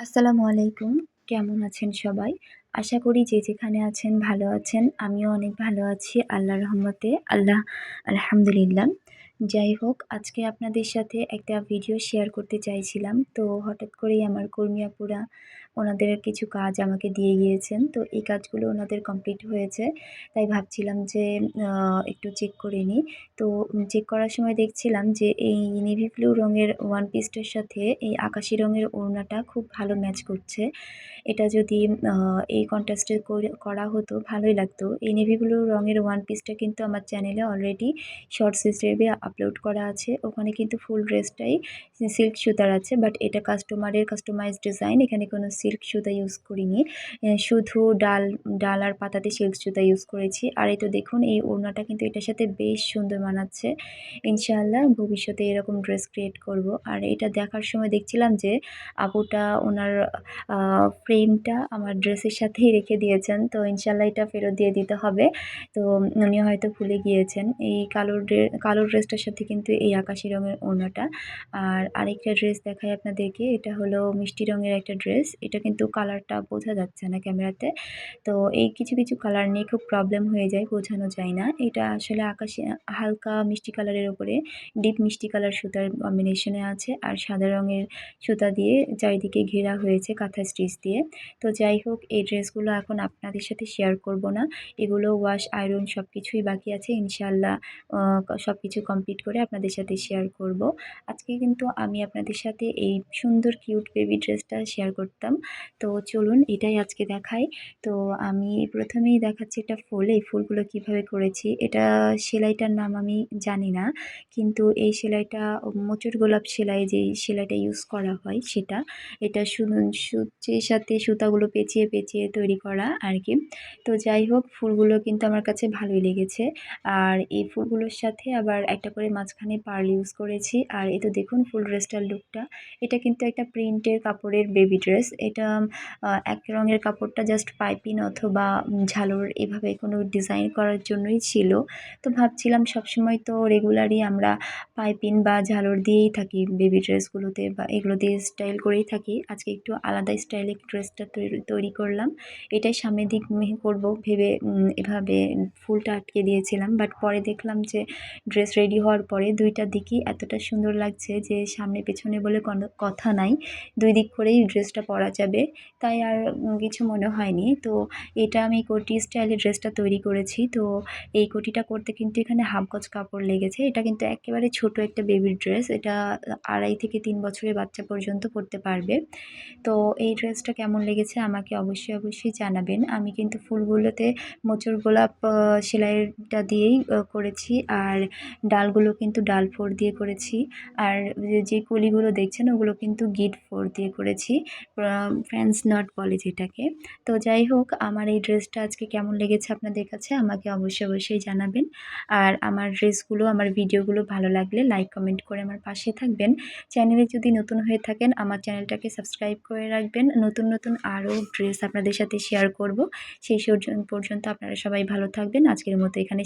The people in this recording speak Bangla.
আসসালামু আলাইকুম। কেমন আছেন সবাই? আশা করি যে যেখানে আছেন ভালো আছেন। আমিও অনেক ভালো আছি আল্লাহ রহমতে। আল্লাহ, আলহামদুলিল্লাহ। যাই হোক, আজকে আপনাদের সাথে একটা ভিডিও শেয়ার করতে চাইছিলাম। তো হঠাৎ করেই আমার কর্মীয়াপুরা ওনাদের কিছু কাজ আমাকে দিয়ে গিয়েছেন। তো এই কাজগুলো ওনাদের কমপ্লিট হয়েছে। তাই ভাবছিলাম যে একটু চেক করে নিই। তো চেক করার সময় দেখছিলাম যে, এই নেভি ব্লু রঙের ওয়ান পিসটার সাথে এই আকাশি রঙের ওড়নাটা খুব ভালো ম্যাচ করছে। এটা যদি এই কন্ট্রাস্টে করা হতো, ভালোই লাগতো। এই নেভি ব্লু রঙের ওয়ান পিসটা কিন্তু আমার চ্যানেলে অলরেডি শর্টস হিসেবে আপলোড করা আছে। ওখানে কিন্তু ফুল ড্রেসটাই সিল্ক সুতার আছে বাট এটা কাস্টমারের কাস্টমাইজ ডিজাইন এখানে কোনো সিল্ক সুতা ইউজ করিনি। শুধু ডাল ডাল আর পাতাতে সিল্ক সুতা ইউজ করেছি। আর এই তো দেখুন, এই ওড়নাটা কিন্তু এটার সাথে বেশ সুন্দর মানাচ্ছে। ইনশাআল্লাহ ভবিষ্যতে এরকম ড্রেস ক্রিয়েট করব। আর এটা দেখার সময় দেখছিলাম যে আপুটা ওনার ফ্রেমটা আমার ড্রেসের সাথেই রেখে দিয়েছেন। তো ইনশাল্লাহ এটা ফেরত দিয়ে দিতে হবে। তো উনি হয়তো ভুলে গিয়েছেন। এই কালো ড্রে, কালো ড্রেসটার সাথে কিন্তু এই আকাশি রঙের ওড়নাটা। আর আরেকটা ড্রেস দেখাই আপনাদেরকে, এটা হলো মিষ্টি রঙের একটা ড্রেস এটা কিন্তু কালারটা বোঝা যাচ্ছে না ক্যামেরাতে। তো এই কিছু কিছু কালার নিয়ে খুব প্রবলেম হয়ে যায়, বোঝানো যায় না। এটা আসলে আকাশি, হালকা মিষ্টি কালারের ওপরে ডিপ মিষ্টি কালার সুতার কম্বিনেশনে আছে। আর সাদা রঙের সুতা দিয়ে চারিদিকে ঘেরা হয়েছে কাঁথা স্টিচ দিয়ে। তো যাই হোক, এই ড্রেসগুলো এখন আপনাদের সাথে শেয়ার করব না। এগুলো ওয়াশ আয়রন সব কিছুই বাকি আছে। ইনশাল্লাহ সব কিছু কমপ্লিট করে আপনাদের সাথে শেয়ার করব। আজকে কিন্তু আমি আপনাদের সাথে এই সুন্দর কিউট বেবি ড্রেসটা শেয়ার করতাম। তো চলুন এটাই আজকে দেখাই। তো আমি প্রথমেই দেখাচ্ছি একটা ফুল। এই ফুলগুলো কীভাবে করেছি? এটা সেলাইটার নাম আমি জানি না। কিন্তু এই সেলাইটা মোচুর গোলাপ সেলাই যে সেলাইটা ইউজ করা হয় সেটা, এটা সূচের সাথে সুতাগুলো পেঁচিয়ে পেঁচিয়ে তৈরি করা আর কি। তো যাই হোক, ফুলগুলো কিন্তু আমার কাছে ভালোই লেগেছে। আর এই ফুলগুলোর সাথে আবার একটা করে মাঝখানে পার্ল ইউজ করেছি। আর এই তো দেখুন ফুল ড্রেসটার লুকটা এটা কিন্তু একটা প্রিন্টের কাপড়ের বেবি ড্রেস এটা এক রঙের কাপড়টা জাস্ট পাইপিন অথবা ঝালর এভাবে কোনো ডিজাইন করার জন্যই ছিল। তো ভাবছিলাম সবসময় তো রেগুলারই আমরা পাইপিন বা ঝালর দিয়েই থাকি বেবি ড্রেসগুলোতে বা এগুলো দিয়ে স্টাইল করেই থাকি। আজকে একটু আলাদা স্টাইলে ড্রেসটা তৈরি করলাম। এটাই সামনের দিক করব। ভেবে এভাবে ফুলটা আটকে দিয়েছিলাম। বাট পরে দেখলাম যে ড্রেস রেডি হওয়ার পরে দুইটা দিকই এতটা সুন্দর লাগছে যে সামনে পেছনে বলে কোনো কথা নাই। দুই দিক করেই ড্রেসটা পরা যাবে। তাই আর কিছু মনে হয়নি। তো এটা আমি কোটি স্টাইলে ড্রেসটা তৈরি করেছি। তো এই কোটিটা করতে কিন্তু এখানে হাফ গজ কাপড় লেগেছে। এটা কিন্তু একেবারে ছোট একটা বেবির ড্রেস। এটা আড়াই থেকে তিন বছরের বাচ্চা পর্যন্ত পরতে পারবে। তো এই ড্রেসটা কেমন লেগেছে আমাকে অবশ্যই অবশ্যই জানাবেন। আমি কিন্তু ফুলগুলোতে মোচর গোলাপ সেলাইটা দিয়েই করেছি। আর ডালগুলো কিন্তু ডাল ফোর দিয়ে করেছি। আর যে কলিগুলো দেখছেন, ওগুলো কিন্তু গিট ফোর দিয়ে করেছি। ফ্রেন্স নট বলে যেটাকে। তো যাই হোক, আমার এই ড্রেসটা আজকে কেমন লেগেছে আপনাদের কাছে, আমাকে অবশ্যই অবশ্যই জানাবেন। আর আমার ড্রেসগুলো, আমার ভিডিওগুলো ভালো লাগলে লাইক কমেন্ট করে আমার পাশে থাকবেন। চ্যানেলে যদি নতুন হয়ে থাকেন, আমার চ্যানেলটাকে সাবস্ক্রাইব করে রাখবেন। নতুন নতুন আরও ড্রেস আপনাদের সাথে শেয়ার করব। সেই পর্যন্ত আপনারা সবাই ভালো থাকবেন। আজকের মতো এখানে